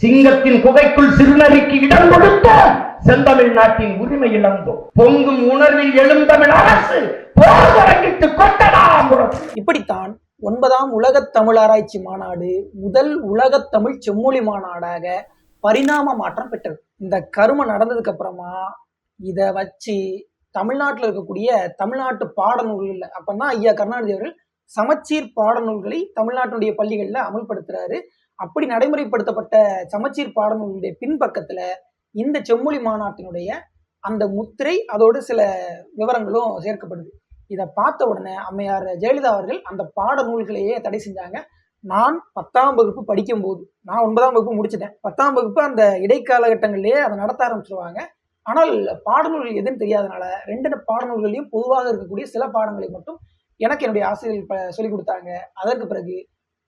சிங்கத்தின் குகைக்குள் சிறுநறிக்கு இடம் கொடுத்த செந்தமிழ் நாட்டின் உரிமை இழந்தோம் பொங்கும் உணர்வில் எழுந்தமிழ் அரசு போர் தொடங்கிட்டு கொட்டலாம் இப்படித்தான் ஒன்பதாம் உலகத் தமிழ் ஆராய்ச்சி மாநாடு முதல் உலகத் தமிழ் செம்மொழி மாநாடாக பரிணாம மாற்றம் பெற்றது. இந்த கரும நடந்ததுக்கு அப்புறமா இதை வச்சு தமிழ்நாட்டில் இருக்கக்கூடிய தமிழ்நாட்டு பாடநூல்கள் அப்பதான் ஐயா கருணாநிதி அவர்கள் சமச்சீர் பாடநூல்களை தமிழ்நாட்டினுடைய பள்ளிகளில் அமல்படுத்துறாரு. அப்படி நடைமுறைப்படுத்தப்பட்ட சமச்சீர் பாடநூலுடைய பின்பக்கத்துல இந்த செம்மொழி மாநாட்டினுடைய அந்த முத்திரை அதோடு சில விவரங்களும் சேர்க்கப்படுது. இதை பார்த்த உடனே அம்மையார் ஜெயலலிதா அவர்கள் அந்த பாட நூல்களையே தடை செஞ்சாங்க. நான் பத்தாம் வகுப்பு படிக்கும்போது நான் ஒன்பதாம் வகுப்பு முடிச்சிட்டேன். பத்தாம் வகுப்பு அந்த இடைக்காலகட்டங்களிலேயே அதை நடத்த ஆரம்பிச்சிருவாங்க. ஆனால் பாடநூல்கள் எதுன்னு தெரியாதனால ரெண்டு பாடநூல்களையும் பொதுவாக இருக்கக்கூடிய சில பாடங்களை மட்டும் எனக்கு என்னுடைய ஆசிரியர்கள் ப சொல்லிக் கொடுத்தாங்க. அதற்கு பிறகு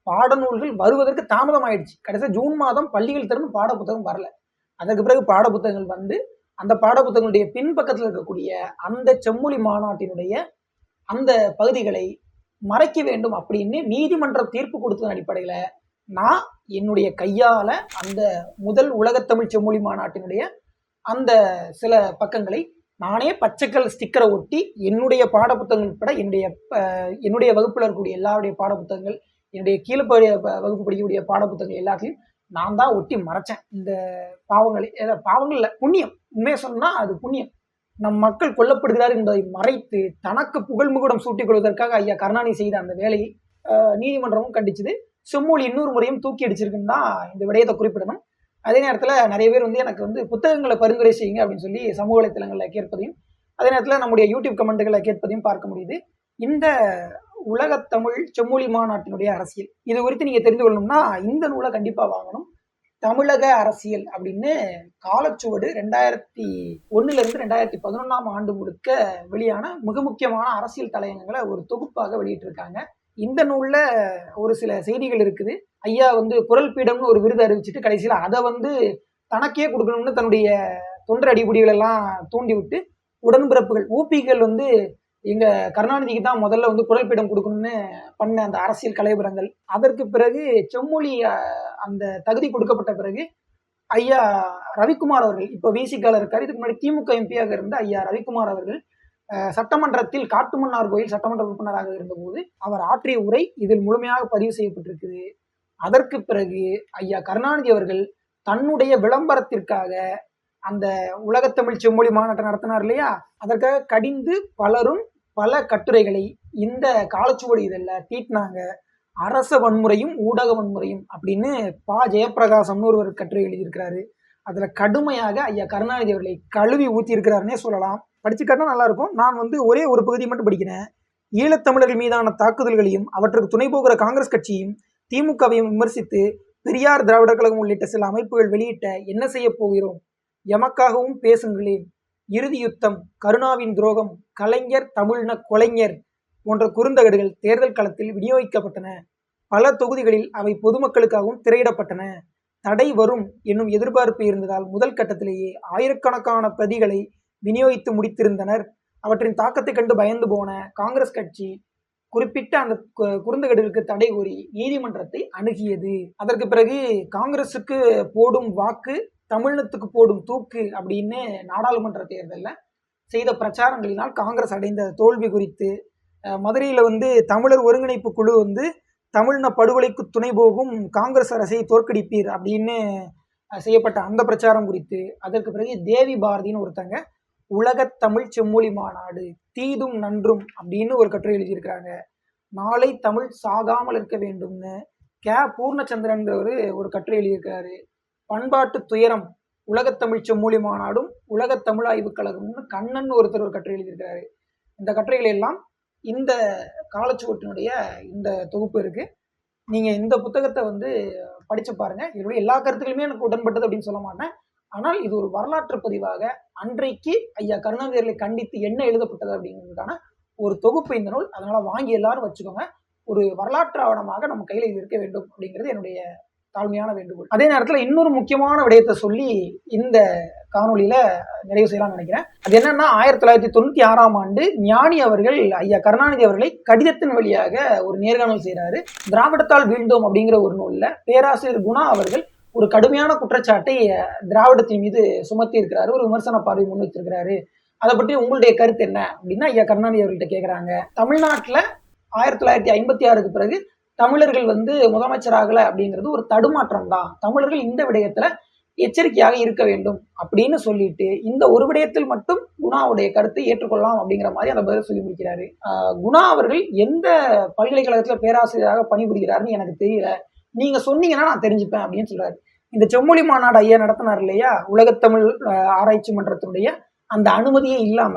பாடநூல்கள் வருவதற்கு தாமதம் ஆயிடுச்சு கடைசியாக ஜூன் மாதம் பள்ளிகள் திறந்து பாட புத்தகம் வரல. அதற்கு பிறகு பாட புத்தகங்கள் வந்து அந்த பாட புத்தகங்களுடைய பின்பக்கத்தில் இருக்கக்கூடிய அந்த செம்மொழி மாநாட்டினுடைய அந்த பகுதிகளை மறைக்க வேண்டும் அப்படின்னு நீதிமன்ற தீர்ப்பு கொடுத்ததன் அடிப்படையில் நான் என்னுடைய கையால் அந்த முதல் உலகத்தமிழ் செம்மொழி மாநாட்டினுடைய அந்த சில பக்கங்களை நானே பச்சைக்கல் ஸ்டிக்கரை ஒட்டி என்னுடைய பாடப்புத்தகங்கள் உட்பட என்னுடைய என்னுடைய வகுப்பில் இருக்கக்கூடிய எல்லாருடைய பாடப்புத்தகங்கள் என்னுடைய கீழே வகுப்பு படிக்கக்கூடிய பாடப்புத்தகங்கள் எல்லாத்தையும் நான் தான் ஒட்டி மறைச்சேன். இந்த பாவங்களை பாவங்கள் இல்லை புண்ணியம். உண்மையை சொன்னா அது புண்ணியம். நம் மக்கள் கொல்லப்படுகிறார் என்பதை மறைத்து தனக்கு புகழ்முகுடம் சூட்டிக் கொள்வதற்காக ஐயா கருணாநிதி செய்த அந்த வேலையை நீதிமன்றமும் கண்டிச்சுது. செம்மொழி இன்னொரு முறையும் தூக்கி அடிச்சிருக்குன்னு தான் இந்த விடயத்தை குறிப்பிடணும். அதே நேரத்தில் நிறைய பேர் வந்து எனக்கு வந்து புத்தகங்களை பரிந்துரை செய்யுங்க அப்படின்னு சொல்லி சமூக வலைத்தளங்களில் கேட்பதையும் அதே நேரத்தில் நம்முடைய யூடியூப் கமெண்ட்டுகளை கேட்பதையும் பார்க்க முடியுது. இந்த உலகத்தமிழ் செம்மொழி மாநாட்டினுடைய அரசியல். இது குறித்து நீங்கள் தெரிந்து கொள்ளணும்னா இந்த நூலை கண்டிப்பாக வாங்கணும். தமிழக அரசியல் அப்படின்னு காலச்சுவடு ரெண்டாயிரத்தி ஒன்றுலேருந்து இருந்து ரெண்டாயிரத்தி பதினொன்றாம் ஆண்டு முழுக்க வெளியான மிக முக்கியமான அரசியல் தலையங்கங்களை ஒரு தொகுப்பாக வெளியிட்டிருக்காங்க. இந்த நூல்ல ஒரு சில செய்திகள் இருக்குது. ஐயா வந்து குரல் பீடம்னு ஒரு விருது அறிவிச்சிட்டு கடைசியில் அதை வந்து தனக்கே கொடுக்கணும்னு தன்னுடைய தொண்டர் அடிப்படைகள் எல்லாம் தூண்டி விட்டு உடன்பிறப்புகள் ஊபிகள் வந்து எங்கள் கருணாநிதிக்கு தான் முதல்ல வந்து குரல் பீடம் கொடுக்கணும்னு பண்ண அந்த அரசியல் கலைபுரங்கள் அதற்கு பிறகு செம்மொழி அந்த தகுதி கொடுக்கப்பட்ட பிறகு ஐயா ரவிக்குமார் அவர்கள் இப்போ விசிக்கால இருக்காரு. இதுக்கு முன்னாடி திமுக எம்பியாக இருந்த ஐயா ரவிக்குமார் அவர்கள் சட்டமன்றத்தில் காட்டுமன்னார் கோயில் சட்டமன்ற உறுப்பினராக இருந்தபோது அவர் ஆற்றிய உரை இதில் முழுமையாக பதிவு செய்யப்பட்டிருக்குது. அதற்கு பிறகு ஐயா கருணாநிதி அவர்கள் தன்னுடைய விளம்பரத்திற்காக அந்த உலகத்தமிழ் செம்மொழி மாநாட்டம் நடத்தினார் இல்லையா? அதற்காக கடிந்து பலரும் பல கட்டுரைகளை இந்த காலச்சுவடி இதழில் தீட்டினாங்க. அரச வன்முறையும் ஊடக வன்முறையும் அப்படின்னு பா. ஜெயபிரகாசம்னு ஒருவர் கட்டுரை எழுதியிருக்கிறாரு. அதில் கடுமையாக ஐயா கருணாநிதி அவர்களை கழுவி ஊற்றியிருக்கிறாருன்னே சொல்லலாம். படிச்சுக்காட்டினா நல்லா இருக்கும் நான் வந்து ஒரே ஒரு பகுதி மட்டும் படிக்கிறேன். ஈழத்தமிழர்கள் மீதான தாக்குதல்களையும் அவற்றுக்கு துணை போகிற காங்கிரஸ் கட்சியும் திமுகவையும் விமர்சித்து பெரியார் திராவிடர் கழகம் உள்ளிட்ட சில அமைப்புகள் வெளியிட்ட என்ன செய்ய போகிறோம்? எமக்காகவும் பேசுங்களேன். இறுதி யுத்தம் கருணாவின் துரோகம் கலைஞர் தமிழ்ன கொலைஞர் போன்ற குறுந்தகடுகள் தேர்தல் களத்தில் விநியோகிக்கப்பட்டன. பல தொகுதிகளில் அவை பொதுமக்களுக்காகவும் திரையிடப்பட்டன. தடை வரும் என்னும் எதிர்பார்ப்பு இருந்ததால் முதல் கட்டத்திலேயே ஆயிரக்கணக்கான பிரதிகளை விநியோகித்து முடித்திருந்தனர். அவற்றின் தாக்கத்தை கண்டு பயந்து போன காங்கிரஸ் கட்சி குறிப்பிட்ட அந்த குறுந்தகடுகளுக்கு தடை கோரி நீதிமன்றத்தை அணுகியது. அதற்கு பிறகு காங்கிரசுக்கு போடும் வாக்கு தமிழினத்துக்கு போடும் தூக்கு அப்படின்னு நாடாளுமன்ற தேர்தலில் செய்த பிரச்சாரங்களினால் காங்கிரஸ் அடைந்த தோல்வி குறித்து மதுரையில் வந்து தமிழர் ஒருங்கிணைப்பு குழு வந்து தமிழின படுகொலைக்கு துணை போகும் காங்கிரஸ் அரசை தோற்கடிப்பீர் அப்படின்னு செய்யப்பட்ட அந்த பிரச்சாரம் குறித்து அதற்கு பிறகு தேவி பாரதின்னு ஒருத்தங்க உலகத் தமிழ் செம்மொழி மாநாடு தீதும் நன்றும் அப்படின்னு ஒரு கட்டுரை எழுதியிருக்கிறாங்க. நாளை தமிழ் சாகாமல் இருக்க வேண்டும்னு கே. பூர்ணச்சந்திரன்றவர் ஒரு கட்டுரை எழுதியிருக்கிறாரு. பண்பாட்டு துயரம் உலகத்தமிழ் செம்மொழி மாநாடும் உலகத்தமிழ் ஆய்வுக் கழகம்னு கண்ணன் ஒருத்தர் ஒரு கட்டுரை எழுதியிருக்கிறாரு இந்த கட்டுரைகள் எல்லாம் இந்த காலச்சுவட்டினுடைய இந்த தொகுப்பு இருக்கு. நீங்க இந்த புத்தகத்தை வந்து படிச்சு பாருங்க. இதனுடைய எல்லா கருத்துக்களுமே எனக்கு உடன்பட்டது அப்படின்னு சொல்ல மாட்டேன். ஆனால் இது ஒரு வரலாற்று பதிவாக அன்றைக்கு ஐயா கருணாநிதிகளை கண்டித்து என்ன எழுதப்பட்டது அப்படிங்கிறதுக்கான ஒரு தொகுப்பு இந்த நூல். அதனால வாங்கி எல்லாரும் வச்சுக்கோங்க. ஒரு வரலாற்று ஆவணமாக நம்ம கையில் இது இருக்க வேண்டும் அப்படிங்கிறது என்னுடைய தாழ்மையான வேண்டுகோள். அதே நேரத்துல இன்னொரு முக்கியமான விடயத்தை சொல்லி இந்த காணொலியில நிறைவு செய்யலாம்னு நினைக்கிறேன். அது என்னன்னா ஆயிரத்தி தொள்ளாயிரத்தி தொண்ணூத்தி ஆறாம் ஆண்டு ஞானி அவர்கள் ஐயா கருணாநிதி அவர்களை கடிதத்தின் வழியாக ஒரு நேர்காணல் செய்கிறாரு திராவிடத்தால் வீழ்ந்தோம் அப்படிங்கிற ஒரு நூல்ல பேராசிரியர் குணா அவர்கள் ஒரு கடுமையான குற்றச்சாட்டை திராவிடத்தின் மீது சுமத்தி இருக்கிறாரு. ஒரு விமர்சன பார்வை முன் வச்சிருக்கிறாரு. அதை பற்றி உங்களுடைய கருத்து என்ன? அப்படின்னா ஐயா கருணாநிதி அவர்கள்ட்ட கேட்குறாங்க தமிழ்நாட்டில் ஆயிரத்தி தொள்ளாயிரத்தி ஐம்பத்தி ஆறுக்கு பிறகு தமிழர்கள் வந்து முதலமைச்சராகல அப்படிங்கிறது ஒரு தடுமாற்றம் தான் தமிழர்கள் இந்த விடயத்துல எச்சரிக்கையாக இருக்க வேண்டும் அப்படின்னு சொல்லிட்டு இந்த ஒரு விடயத்தில் மட்டும் குணாவுடைய கருத்தை ஏற்றுக்கொள்ளலாம் அப்படிங்கிற மாதிரி அந்த பதில் சொல்லி முடிக்கிறாரு. குணா அவர்கள் எந்த பல்கலைக்கழகத்துல பேராசிரியராக பணிபுரிகிறாருன்னு எனக்கு தெரியல. நீங்க சொன்னீங்கன்னா நான் தெரிஞ்சுப்பேன் அப்படின்னு சொல்றாரு. இந்த செம்மொழி மாநாடு ஐயா நடத்தினார் இல்லையா? உலகத்தமிழ் ஆராய்ச்சி மன்றத்தினுடைய அந்த அனுமதியே இல்லாம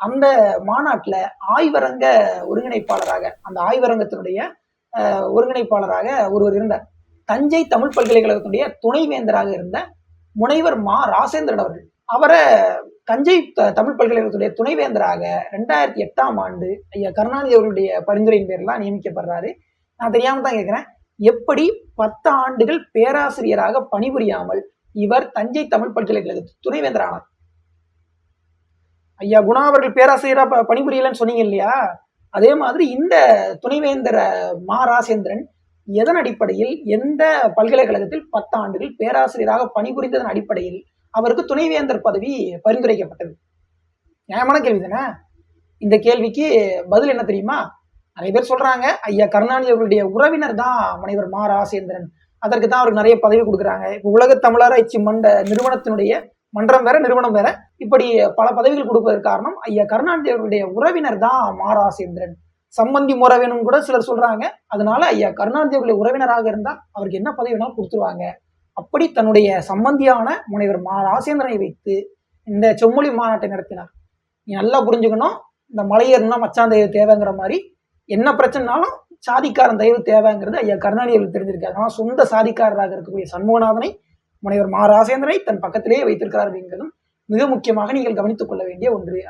அந்த மாநாட்டுல ஆய்வரங்க ஒருங்கிணைப்பாளராக அந்த ஆய்வரங்கத்தினுடைய ஒருங்கிணைப்பாளராக ஒருவர் இருந்தார். தஞ்சை தமிழ் பல்கலைக்கழகத்துடைய துணைவேந்தராக இருந்த முனைவர் மா. ராசேந்திரன் அவர்கள். அவரை தஞ்சை தமிழ் பல்கலைக்கழகத்துடைய துணைவேந்தராக ரெண்டாயிரத்தி எட்டாம் ஆண்டு ஐயா கருணாநிதி அவர்களுடைய பரிந்துரையின் பேர்லாம் நியமிக்கப்படுறாரு. நான் தெரியாம தான் கேட்குறேன் எப்படி பத்து ஆண்டுகள் பேராசிரியராக பணிபுரியாமல் இவர் தஞ்சை தமிழ் பல்கலைக்கழகத்து துணைவேந்தரானார்? ஐயா குணா அவர்கள் பேராசிரியரா பணிபுரியலன்னு சொன்னீங்க இல்லையா? அதே மாதிரி இந்த துணைவேந்தர் மா ராசேந்திரன் எதன் அடிப்படையில் எந்த பல்கலைக்கழகத்தில் பத்து ஆண்டுகள் பேராசிரியராக பணிபுரிந்ததன் அடிப்படையில் அவருக்கு துணைவேந்தர் பதவி பரிந்துரைக்கப்பட்டது? நியாயமான கேள்வி தானே? இந்த கேள்விக்கு பதில் என்ன தெரியுமா? நிறைய பேர் சொல்றாங்க ஐயா கருணாநிதி அவர்களுடைய உறவினர் தான் முனைவர் மா ராசேந்திரன் அதற்கு தான் அவருக்கு நிறைய பதவி கொடுக்குறாங்க. இப்போ உலக தமிழராய்ச்சி மண்ட நிறுவனத்தினுடைய மன்றம் வேற நிறுவனம் வேற. இப்படி பல பதவிகள் கொடுப்பதற்கு காரணம் ஐயா கருணாநிதி அவருடைய உறவினர் தான் மா ராசேந்திரன் சம்பந்தி முறவேணும் கூட சிலர் சொல்றாங்க அதனால ஐயா கருணாநிதி அவர்களுடைய உறவினராக இருந்தால் அவருக்கு என்ன பதவி வேணாலும் கொடுத்துருவாங்க. அப்படி தன்னுடைய சம்பந்தியான முனைவர் மா ராசேந்திரனை வைத்து இந்த செம்மொழி மாநாட்டை நடத்தினார். நீ நல்லா புரிஞ்சுக்கணும் இந்த மலையேறுனா மச்சான் தயவு தேவைங்கிற மாதிரி என்ன பிரச்சனைனாலும் சாதிக்காரன் தயவு தேவைங்கிறது ஐயா கருணாநிதி அவர்களுக்கு தெரிஞ்சிருக்காரு ஆனால் சொந்த சாதிக்காரராக இருக்கக்கூடிய சண்முகநாதனை முனைவர் மா ராசேந்திரனை தன் பக்கத்திலேயே வைத்திருக்கிறார் அப்படிங்கிறதும் மிக முக்கியமாக நீங்கள் கவனித்துக் கொள்ள வேண்டிய ஒன்று.